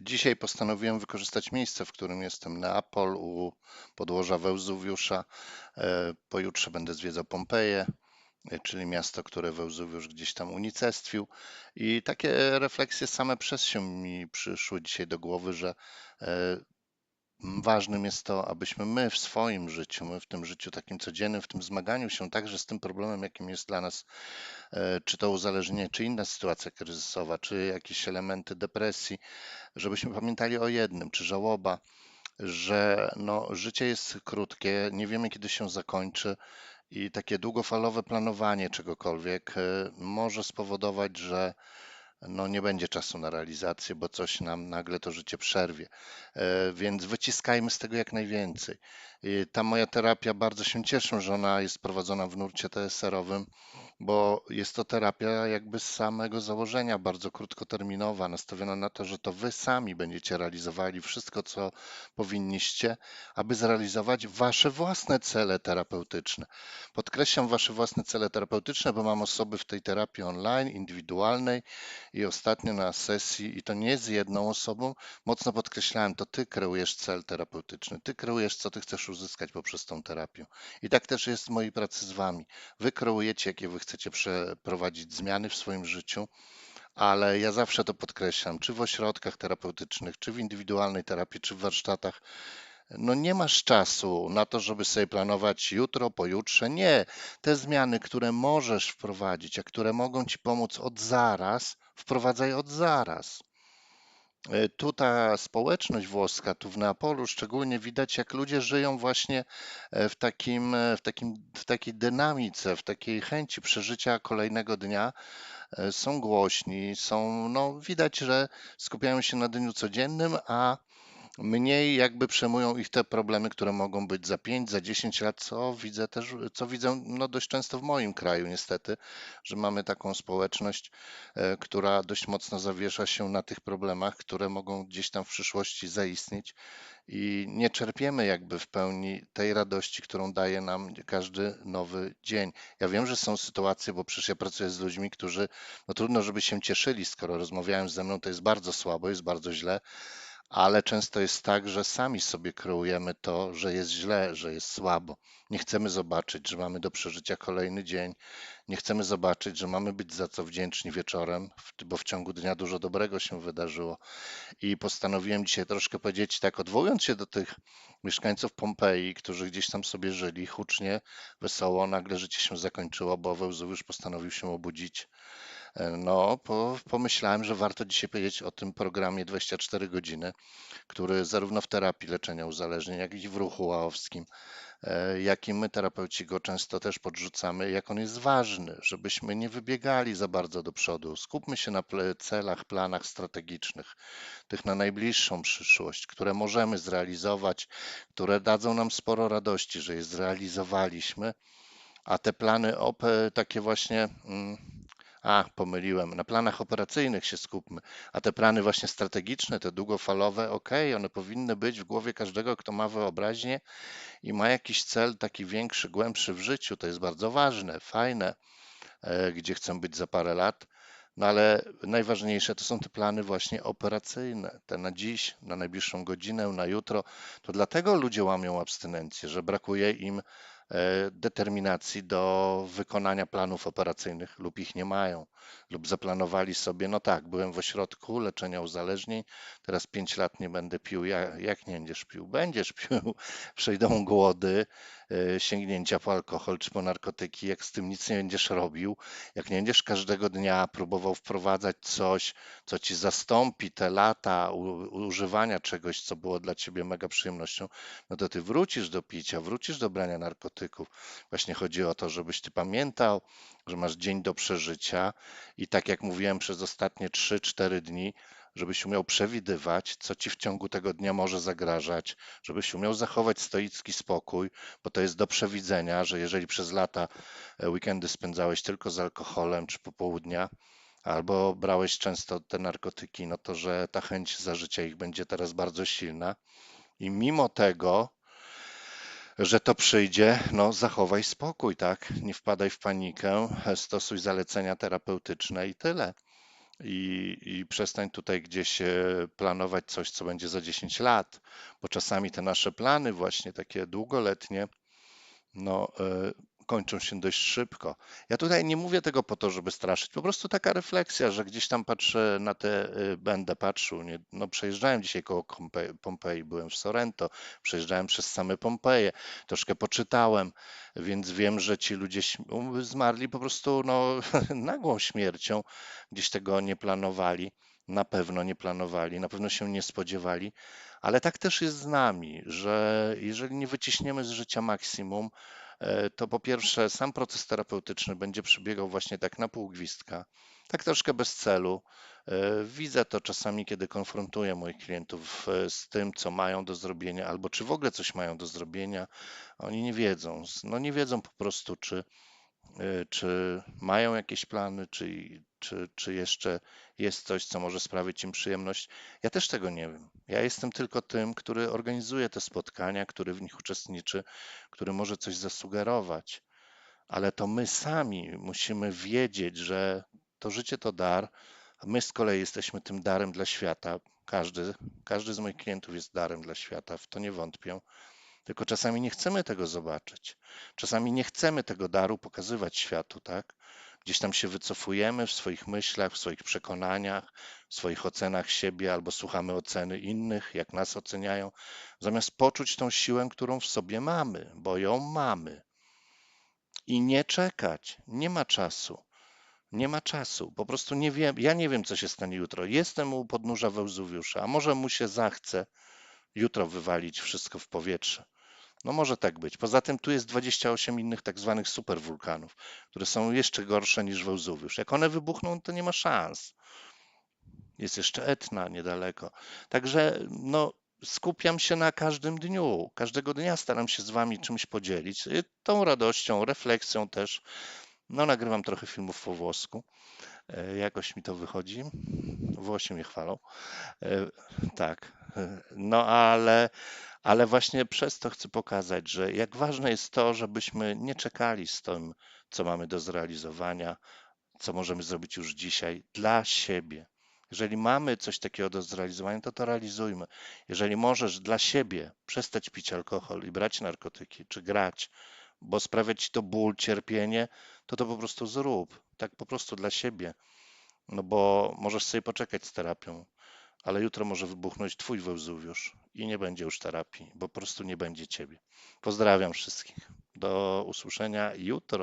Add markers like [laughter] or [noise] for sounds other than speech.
Dzisiaj, postanowiłem wykorzystać miejsce, w którym jestem, Neapol u podłoża Wełzuwiusza. E, Pojutrze będę zwiedzał Pompeję, e, czyli miasto, które Wełzuwiusz gdzieś tam unicestwił. I takie refleksje same przez się mi przyszły dzisiaj do głowy, że e, ważnym jest to, abyśmy my w swoim życiu, my w tym życiu takim codziennym, w tym zmaganiu się także z tym problemem, jakim jest dla nas, e, czy to uzależnienie, czy inna sytuacja kryzysowa, czy jakieś elementy depresji, żebyśmy pamiętali o jednym, czy żałoba, że no, życie jest krótkie, nie wiemy kiedy się zakończy i takie długofalowe planowanie czegokolwiek e, może spowodować, że no nie będzie czasu na realizację, bo coś nam nagle to życie przerwie. E, więc wyciskajmy z tego jak najwięcej. Ta moja terapia, bardzo się cieszę, że ona jest prowadzona w nurcie TSR-owym, bo jest to terapia jakby z samego założenia bardzo krótkoterminowa, nastawiona na to, że to wy sami będziecie realizowali wszystko, co powinniście, aby zrealizować wasze własne cele terapeutyczne. Podkreślam wasze własne cele terapeutyczne, bo mam osoby w tej terapii online, indywidualnej i ostatnio na sesji, i to nie z jedną osobą, mocno podkreślałem, to ty kreujesz cel terapeutyczny, ty kreujesz, co ty chcesz uzyskać poprzez tą terapię. I tak też jest w mojej pracy z wami. Wy kreujecie, jakie wy chcecie przeprowadzić zmiany w swoim życiu, ale ja zawsze to podkreślam, czy w ośrodkach terapeutycznych, czy w indywidualnej terapii, czy w warsztatach. No nie masz czasu na to, żeby sobie planować jutro, pojutrze. Nie. Te zmiany, które możesz wprowadzić, a które mogą ci pomóc od zaraz, wprowadzaj od zaraz. E, tu ta społeczność włoska, tu w Neapolu szczególnie widać, jak ludzie żyją właśnie e, w, takim, e, w, takim, w takiej dynamice, w takiej chęci przeżycia kolejnego dnia. Są głośni, są, no widać, że skupiają się na dniu codziennym, a mniej jakby przejmują ich te problemy, które mogą być za 5, za 10 lat, co widzę też, co widzę no dość często w moim kraju niestety, że mamy taką społeczność, e, która dość mocno zawiesza się na tych problemach, które mogą gdzieś tam w przyszłości zaistnieć i nie czerpiemy jakby w pełni tej radości, którą daje nam każdy nowy dzień. Ja wiem, że są sytuacje, bo przecież ja pracuję z ludźmi, którzy, no trudno, żeby się cieszyli, skoro rozmawiają ze mną, to jest bardzo słabo, jest bardzo źle, ale często jest tak, że sami sobie kreujemy to, że jest źle, że jest słabo. Nie chcemy zobaczyć, że mamy do przeżycia kolejny dzień. Nie chcemy zobaczyć, że mamy być za co wdzięczni wieczorem, bo w ciągu dnia dużo dobrego się wydarzyło. I postanowiłem dzisiaj troszkę powiedzieć, tak odwołując się do tych mieszkańców Pompeji, którzy gdzieś tam sobie żyli hucznie, wesoło, nagle życie się zakończyło, bo Wełzuwiusz postanowił się obudzić no, po, pomyślałem, że warto dzisiaj powiedzieć o tym programie 24 godziny, który zarówno w terapii leczenia uzależnień, jak i w ruchu łałowskim, e, jakim my terapeuci go często też podrzucamy, jak on jest ważny, żebyśmy nie wybiegali za bardzo do przodu. Skupmy się na celach, planach strategicznych, tych na najbliższą przyszłość, które możemy zrealizować, które dadzą nam sporo radości, że je zrealizowaliśmy, a te plany OP takie właśnie. Mm, a, pomyliłem. Na planach operacyjnych się skupmy, a te plany właśnie strategiczne, te długofalowe, ok, one powinny być w głowie każdego, kto ma wyobraźnię i ma jakiś cel taki większy, głębszy w życiu. To jest bardzo ważne, fajne, e, gdzie chcę być za parę lat. No ale najważniejsze to są te plany właśnie operacyjne, te na dziś, na najbliższą godzinę, na jutro. To dlatego ludzie łamią abstynencję, że brakuje im determinacji do wykonania planów operacyjnych lub ich nie mają, lub zaplanowali sobie, no tak, byłem w ośrodku leczenia uzależnień, teraz 5 lat nie będę pił, jak, jak nie będziesz pił? Będziesz pił, [laughs] przejdą głody, E, sięgnięcia po alkohol czy po narkotyki, jak z tym nic nie będziesz robił, jak nie będziesz każdego dnia próbował wprowadzać coś, co ci zastąpi te lata używania czegoś, co było dla ciebie mega przyjemnością, no to ty wrócisz do picia, wrócisz do brania narkotyków. Właśnie chodzi o to, żebyś ty pamiętał, że masz dzień do przeżycia i tak jak mówiłem przez ostatnie 3-4 dni, żebyś umiał przewidywać, co ci w ciągu tego dnia może zagrażać, żebyś umiał zachować stoicki spokój, bo to jest do przewidzenia, że jeżeli przez lata e, weekendy spędzałeś tylko z alkoholem czy popołudnia, albo brałeś często te narkotyki, no to że ta chęć za życia ich będzie teraz bardzo silna. I mimo tego, że to przyjdzie, no zachowaj spokój, tak? Nie wpadaj w panikę, stosuj zalecenia terapeutyczne i tyle. I, i przestań tutaj gdzieś e, planować coś, co będzie za 10 lat, bo czasami te nasze plany, właśnie takie długoletnie, no, e, kończą się dość szybko. Ja tutaj nie mówię tego po to, żeby straszyć, po prostu taka refleksja, że gdzieś tam patrzę na te, e, będę patrzył, nie, no przejeżdżałem dzisiaj koło Pompe- Pompeji, byłem w Sorrento, przejeżdżałem przez same Pompeje, troszkę poczytałem, więc wiem, że ci ludzie zmarli po prostu no, [laughs] nagłą śmiercią, gdzieś tego nie planowali, na pewno nie planowali, na pewno się nie spodziewali, ale tak też jest z nami, że jeżeli nie wyciśniemy z życia maksimum, to po pierwsze sam proces terapeutyczny będzie przebiegał właśnie tak na pół gwizdka, tak troszkę bez celu. E, Widzę to czasami, kiedy konfrontuję moich klientów e, z tym, co mają do zrobienia, albo czy w ogóle coś mają do zrobienia. Oni nie wiedzą. No nie wiedzą po prostu, czy, e, czy mają jakieś plany, czy, czy, czy jeszcze jest coś, co może sprawić im przyjemność. Ja też tego nie wiem. Ja jestem tylko tym, który organizuje te spotkania, który w nich uczestniczy, który może coś zasugerować, ale to my sami musimy wiedzieć, że to życie to dar, a my z kolei jesteśmy tym darem dla świata. Każdy, każdy z moich klientów jest darem dla świata, w to nie wątpię. Tylko czasami nie chcemy tego zobaczyć. Czasami nie chcemy tego daru pokazywać światu, tak? Gdzieś tam się wycofujemy w swoich myślach, w swoich przekonaniach, w swoich ocenach siebie, albo słuchamy oceny innych, jak nas oceniają, zamiast poczuć tą siłę, którą w sobie mamy, bo ją mamy. I nie czekać, nie ma czasu. Nie ma czasu, po prostu nie wiem, ja nie wiem, co się stanie jutro. Jestem u podnóża Wełzuwiusza, a może mu się zachce jutro wywalić wszystko w powietrze. No może tak być. Poza tym tu jest 28 innych tak zwanych superwulkanów, które są jeszcze gorsze niż Wełzuwiusz. Jak one wybuchną, to nie ma szans. Jest jeszcze Etna niedaleko. Także no, skupiam się na każdym dniu. Każdego dnia staram się z wami czymś podzielić. Y, Tą radością, refleksją też. No, nagrywam trochę filmów po włosku. E, Jakoś mi to wychodzi. Włosi mnie chwalą. E, Tak. E, No ale, ale właśnie przez to chcę pokazać, że jak ważne jest to, żebyśmy nie czekali z tym, co mamy do zrealizowania, co możemy zrobić już dzisiaj dla siebie. Jeżeli mamy coś takiego do zrealizowania, to to realizujmy. Jeżeli możesz dla siebie przestać pić alkohol i brać narkotyki, czy grać, bo sprawia ci to ból, cierpienie, to to po prostu zrób. Tak po prostu dla siebie. No bo możesz sobie poczekać z terapią, ale jutro może wybuchnąć twój Wełzuwiusz i nie będzie już terapii, bo po prostu nie będzie ciebie. Pozdrawiam wszystkich. Do usłyszenia jutro.